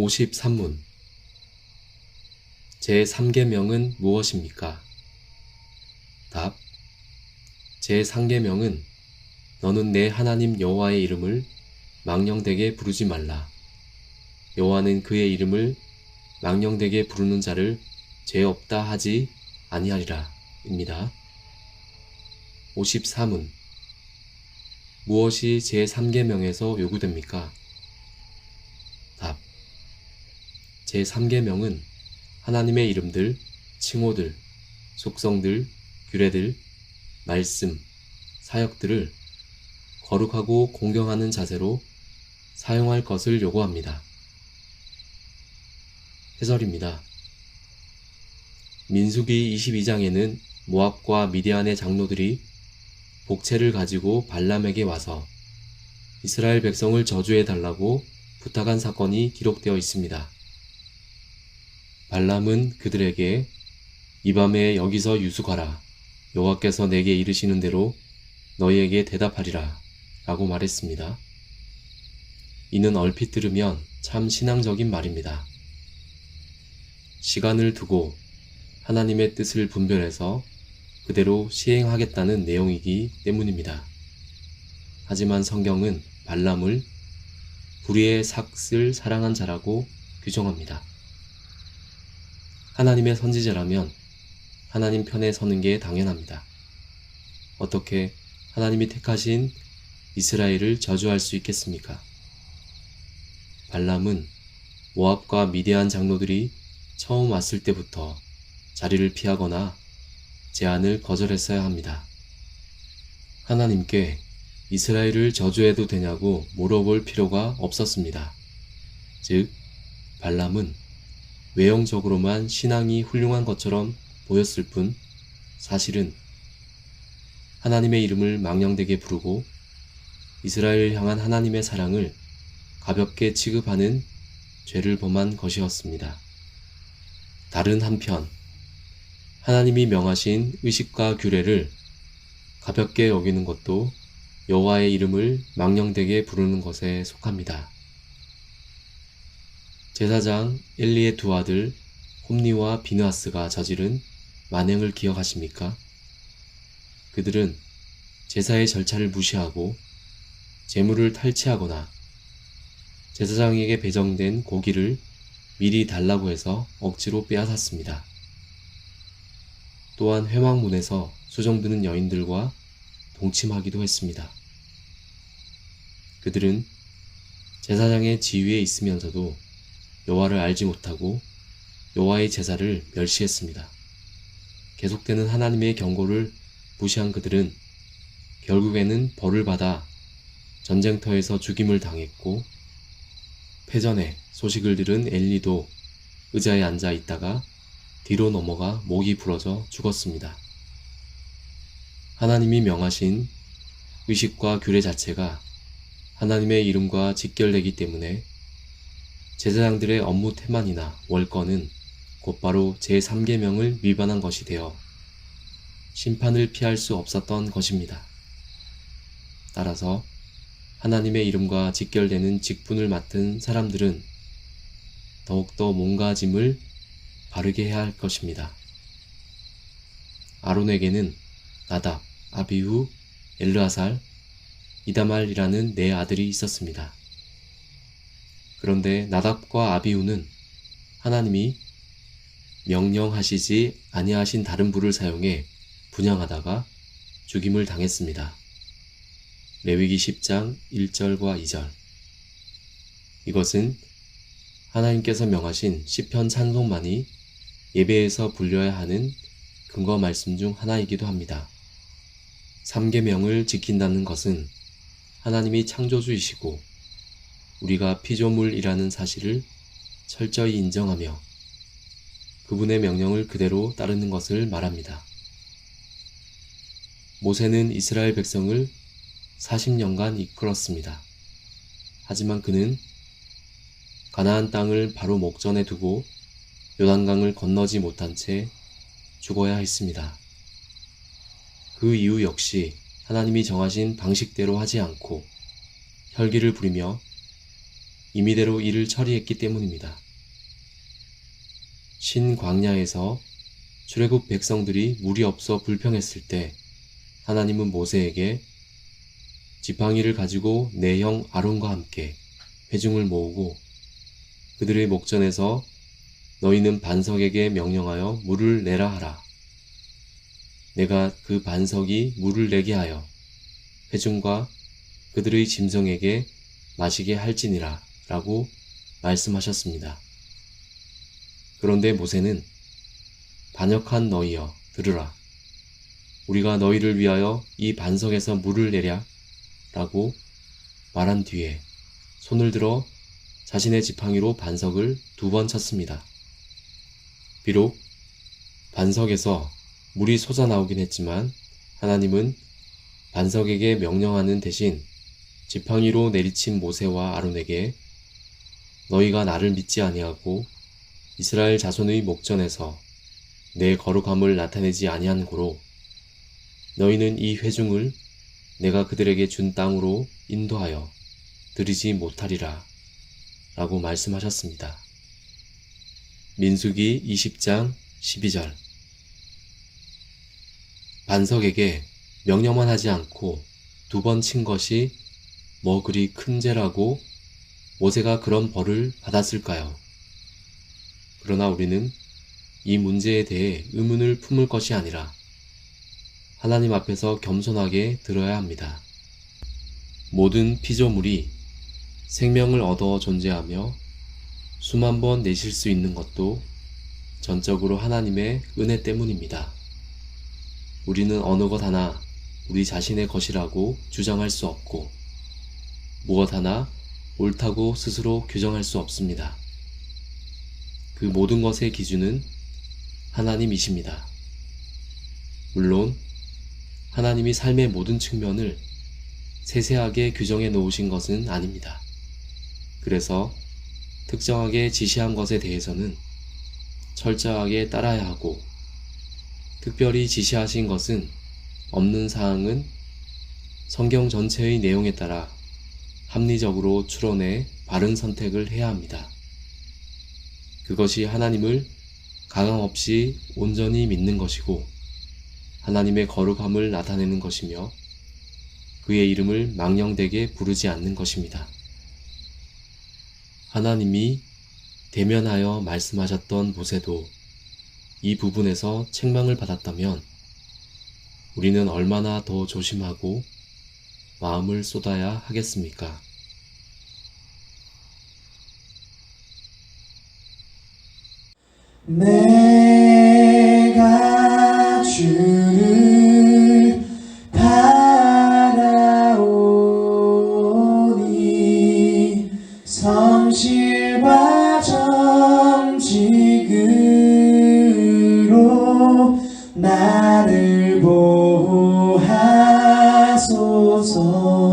53문 제3계명은 무엇입니까? 답 제3계명은 너는 내 하나님 여호와의 이름을 망령되게 부르지 말라. 여호와는 그의 이름을 망령되게 부르는 자를 죄 없다 하지 아니하리라. 입니다. 54문 무엇이 제3계명에서 요구됩니까? 답 제3계명은 하나님의 이름들, 칭호들, 속성들, 규례들, 말씀, 사역들을 거룩하고 공경하는 자세로 사용할 것을 요구합니다. 해설입니다. 민수기 22장에는 모압과 미디안의 장로들이 복채를 가지고 발람에게 와서 이스라엘 백성을 저주해 달라고 부탁한 사건이 기록되어 있습니다. 발람은 그들에게 이 밤에 여기서 유숙하라. 여호와께서 내게 이르시는 대로 너희에게 대답하리라. 라고 말했습니다. 이는 얼핏 들으면 참 신앙적인 말입니다. 시간을 두고 하나님의 뜻을 분별해서 그대로 시행하겠다는 내용이기 때문입니다. 하지만 성경은 발람을 불의의 삭을 사랑한 자라고 규정합니다. 하나님의 선지자라면 하나님 편에 서는 게 당연합니다. 어떻게 하나님이 택하신 이스라엘을 저주할 수 있겠습니까? 발람은 모압과 미디안 장로들이 처음 왔을 때부터 자리를 피하거나 제안을 거절했어야 합니다. 하나님께 이스라엘을 저주해도 되냐고 물어볼 필요가 없었습니다. 즉, 발람은 외형적으로만 신앙이 훌륭한 것처럼 보였을 뿐 사실은 하나님의 이름을 망령되게 부르고 이스라엘을 향한 하나님의 사랑을 가볍게 취급하는 죄를 범한 것이었습니다. 다른 한편 하나님이 명하신 의식과 규례를 가볍게 여기는 것도 여호와의 이름을 망령되게 부르는 것에 속합니다. 제사장 엘리의 두 아들 홈니와 비느하스가 저지른 만행을 기억하십니까? 그들은 제사의 절차를 무시하고 재물을 탈취하거나 제사장에게 배정된 고기를 미리 달라고 해서 억지로 빼앗았습니다. 또한 회막문에서 수정드는 여인들과 동침하기도 했습니다. 그들은 제사장의 지위에 있으면서도 여호와를 알지 못하고 여호와의 제사를 멸시했습니다. 계속되는 하나님의 경고를 무시한 그들은 결국에는 벌을 받아 전쟁터에서 죽임을 당했고 패전에 소식을 들은 엘리도 의자에 앉아 있다가 뒤로 넘어가 목이 부러져 죽었습니다. 하나님이 명하신 의식과 규례 자체가 하나님의 이름과 직결되기 때문에 제사장들의 업무 태만이나 월권은 곧바로 제3계명을 위반한 것이 되어 심판을 피할 수 없었던 것입니다. 따라서 하나님의 이름과 직결되는 직분을 맡은 사람들은 더욱더 몸가짐을 바르게 해야 할 것입니다. 아론에게는 나답, 아비후, 엘르아살, 이다말이라는 네 아들이 있었습니다. 그런데 나답과 아비후는 하나님이 명령하시지 아니하신 다른 불을 사용해 분양하다가 죽임을 당했습니다. 레위기 10장 1절과 2절 이것은 하나님께서 명하신 시편 찬송만이 예배에서 불려야 하는 근거 말씀 중 하나이기도 합니다. 3계명을 지킨다는 것은 하나님이 창조주이시고 우리가 피조물이라는 사실을 철저히 인정하며 그분의 명령을 그대로 따르는 것을 말합니다. 모세는 이스라엘 백성을 40년간 이끌었습니다. 하지만 그는 가나안 땅을 바로 목전에 두고 요단강을 건너지 못한 채 죽어야 했습니다. 그 이후 역시 하나님이 정하신 방식대로 하지 않고 혈기를 부리며 임의대로 일을 처리했기 때문입니다. 신광야에서 출애굽 백성들이 물이 없어 불평했을 때 하나님은 모세에게 지팡이를 가지고 내 형 아론과 함께 회중을 모으고 그들의 목전에서 너희는 반석에게 명령하여 물을 내라 하라. 내가 그 반석이 물을 내게 하여 회중과 그들의 짐승에게 마시게 할지니라 라고 말씀하셨습니다. 그런데 모세는 반역한 너희여 들으라. 우리가 너희를 위하여 이 반석에서 물을 내랴 라고 말한 뒤에 손을 들어 자신의 지팡이로 반석을 두번 쳤습니다. 비록 반석에서 물이 솟아 나오긴 했지만 하나님은 반석에게 명령하는 대신 지팡이로 내리친 모세와 아론에게 너희가 나를 믿지 아니하고 이스라엘 자손의 목전에서 내 거룩함을 나타내지 아니한 고로 너희는 이 회중을 내가 그들에게 준 땅으로 인도하여 들이지 못하리라 라고 말씀하셨습니다. 민수기 20장 12절 반석에게 명령만 하지 않고 두 번 친 것이 뭐 그리 큰 죄라고 모세가 그런 벌을 받았을까요? 그러나 우리는 이 문제에 대해 의문을 품을 것이 아니라 하나님 앞에서 겸손하게 들어야 합니다. 모든 피조물이 생명을 얻어 존재하며 수만 번 내쉴 수 있는 것도 전적으로 하나님의 은혜 때문입니다. 우리는 어느 것 하나 우리 자신의 것이라고 주장할 수 없고 무엇 하나 옳다고 스스로 규정할 수 없습니다. 그 모든 것의 기준은 하나님이십니다. 물론 하나님이 삶의 모든 측면을 세세하게 규정해 놓으신 것은 아닙니다. 그래서 특정하게 지시한 것에 대해서는 철저하게 따라야 하고 특별히 지시하신 것은 없는 사항은 성경 전체의 내용에 따라 합리적으로 추론해 바른 선택을 해야 합니다. 그것이 하나님을 가감 없이 온전히 믿는 것이고 하나님의 거룩함을 나타내는 것이며 그의 이름을 망령되게 부르지 않는 것입니다. 하나님이 대면하여 말씀하셨던 모세도 이 부분에서 책망을 받았다면 우리는 얼마나 더 조심하고 마음을 쏟아야 하겠습니까? 내가 정직으로 나 走